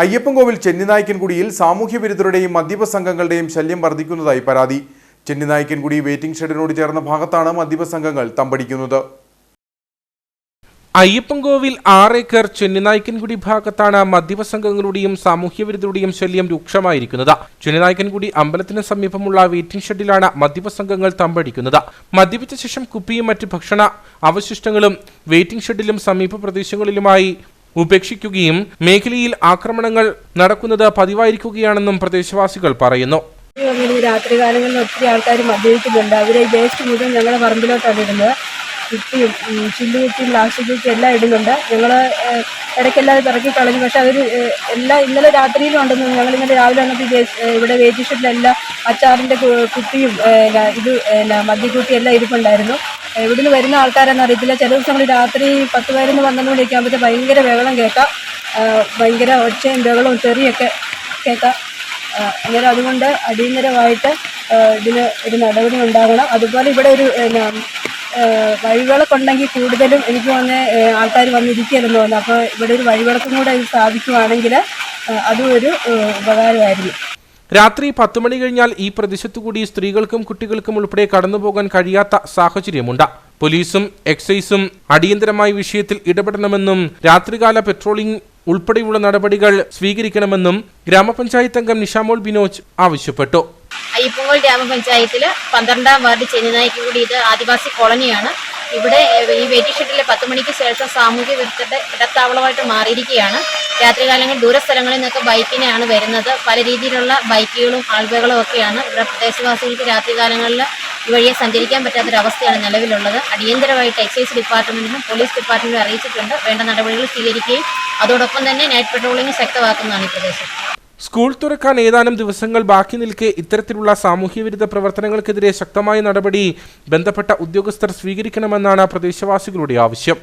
അയ്യപ്പൻകോവിൽ ചെന്നിനായ്ക്കൻകുടിയിൽ സാമൂഹ്യ വിരുദ്ധരുടെയും മദ്യപ സംഘങ്ങളുടെയും ശല്യം വർദ്ധിക്കുന്നതായി പരാതി. ചെന്നിനായ്ക്കൻകുടി വെയിറ്റിംഗ് ഷെഡിനോട് ചേർന്ന ഭാഗത്താണ് മദ്യപ സംഘങ്ങൾ തമ്പടിക്കുന്നത്. അയ്യപ്പൻകോവിൽ ആറേക്കർ ചെന്നിനായ്ക്കൻകുടി ഭാഗത്താണ് മദ്യപ സംഘങ്ങളുടെയും സാമൂഹ്യവിരുദ്ധരുടെയും ശല്യം രൂക്ഷമായിരിക്കുന്നത്. ചെന്നിനായ്ക്കൻകുടി അമ്പലത്തിന് സമീപമുള്ള വെയിറ്റിംഗ് ഷെഡിലാണ് മദ്യപ സംഘങ്ങൾ തമ്പടിക്കുന്നത്. മദ്യപിച്ച ശേഷം കുപ്പിയും മറ്റ് ഭക്ഷണ അവശിഷ്ടങ്ങളും വെയിറ്റിംഗ് ഷെഡിലും സമീപ പ്രദേശങ്ങളിലുമായി ഉപേക്ഷിക്കുകയും മേഖലയിൽ ആക്രമണങ്ങൾ നടക്കുന്നത് പതിവായിരിക്കുകയാണെന്നും പ്രദേശവാസികൾ പറയുന്നു. രാത്രി കാലങ്ങളിൽ ഒത്തിരി ആൾക്കാർ മദ്യപിക്കുന്നുണ്ട്. അവരെ വേസ്റ്റ് മുഴുവൻ ഞങ്ങളുടെ പറമ്പിലോട്ടാണ് ഇടുന്നത്. കുട്ടിയും ചില്ലു കുട്ടിയും പ്ലാസ്റ്റിക് കുപ്പിയും എല്ലാം ഇടുന്നുണ്ട്. ഞങ്ങൾ ഇടയ്ക്കെല്ലാം അത് പിറക്കി കളഞ്ഞു. പക്ഷെ അവർ എല്ലാ ഇന്നലെ രാത്രിയിലും ഉണ്ടെന്ന് ഞങ്ങൾ ഇന്നലെ രാവിലെ വന്നപ്പോൾ ഇവിടെ വേസ്റ്റ് അച്ചാറിന്റെ കുട്ടിയും ഇത് മദ്യക്കുട്ടിയും എല്ലാം ഇരിപ്പുണ്ടായിരുന്നു. ഏഹ്, ഇവിടുന്ന് വരുന്ന ആൾക്കാരെന്ന് അറിയത്തില്ല. ചില ദിവസങ്ങളിൽ രാത്രി പത്ത് പതിനൊന്ന് പന്ത്രണ്ട് മണിയൊക്കെ ആകുമ്പോഴത്തെ ഭയങ്കര ബഹളം കേൾക്കാം. ഭയങ്കര ഒച്ചയും ബഹളവും തെറിയൊക്കെ കേൾക്കാം. അങ്ങനെ അതുകൊണ്ട് അടിയന്തരമായിട്ട് ഇതിന് ഒരു നടപടി ഉണ്ടാകണം. അതുപോലെ ഇവിടെ ഒരു വഴിവിളക്ക് ഉണ്ടെങ്കിൽ കൂടുതലും എനിക്ക് തോന്നുന്നത് ആൾക്കാർ വന്നിരിക്കുകയെന്ന് തോന്നുന്നു. അപ്പോൾ ഇവിടെ ഒരു വഴിവിളക്കും കൂടെ സ്ഥാപിക്കുവാണെങ്കിൽ അതും ഒരു ഉപകാരമായിരുന്നു. രാത്രി പത്ത് മണി കഴിഞ്ഞാൽ ഈ പ്രദേശത്തുകൂടി സ്ത്രീകൾക്കും കുട്ടികൾക്കും ഉൾപ്പെടെ കടന്നുപോകാൻ കഴിയാത്ത സാഹചര്യമുണ്ട്. പോലീസും എക്സൈസും അടിയന്തരമായി വിഷയത്തിൽ ഇടപെടണമെന്നും രാത്രികാല പെട്രോളിംഗ് ഉൾപ്പെടെയുള്ള നടപടികൾ സ്വീകരിക്കണമെന്നും ഗ്രാമപഞ്ചായത്ത് അംഗം നിഷാമോൾ ബിനോജ് ആവശ്യപ്പെട്ടു. അയ്യപ്പങ്കോൾ ഗ്രാമപഞ്ചായത്തിൽ പന്ത്രണ്ടാം വാർഡ് ചെന്നിനായ്ക്കുകൂടി ഇത് ആദിവാസി കോളനിയാണ്. ഇവിടെ ഈ വെയിറ്റിംഗ് ഷെഡിലെ പത്ത് മണിക്ക് ശേഷം സാമൂഹ്യ വിരുദ്ധരുടെ ഇടത്താവളമായിട്ട് മാറിയിരിക്കുകയാണ്. രാത്രികാലങ്ങളിൽ ദൂരസ്ഥലങ്ങളിൽ നിന്നൊക്കെ ബൈക്കിനെയാണ് വരുന്നത്. പല രീതിയിലുള്ള ബൈക്കുകളും ആൾബകളും ഒക്കെയാണ് ഇവിടെ പ്രദേശവാസികൾക്ക് രാത്രികാലങ്ങളിൽ വഴിയെ സഞ്ചരിക്കാൻ പറ്റാത്തൊരവസ്ഥയാണ് നിലവിലുള്ളത്. അടിയന്തരമായിട്ട് എക്സൈസ് ഡിപ്പാർട്ട്മെന്റിനും പോലീസ് ഡിപ്പാർട്ട്മെന്റും അറിയിച്ചിട്ടുണ്ട്. വേണ്ട നടപടികൾ സ്വീകരിക്കുകയും അതോടൊപ്പം തന്നെ നൈറ്റ് പട്രോളിംഗ് ശക്തമാക്കുന്നതാണ് ഈ പ്രദേശം. സ്കൂൾ തുറക്കാൻ ഏതാനും ദിവസങ്ങൾ ബാക്കി നിൽക്കെ ഇത്തരത്തിലുള്ള സാമൂഹ്യവിരുദ്ധ പ്രവർത്തനങ്ങൾക്കെതിരെ ശക്തമായ നടപടി ബന്ധപ്പെട്ട ഉദ്യോഗസ്ഥർ സ്വീകരിക്കണമെന്നാണ് പ്രദേശവാസികളുടെ ആവശ്യം.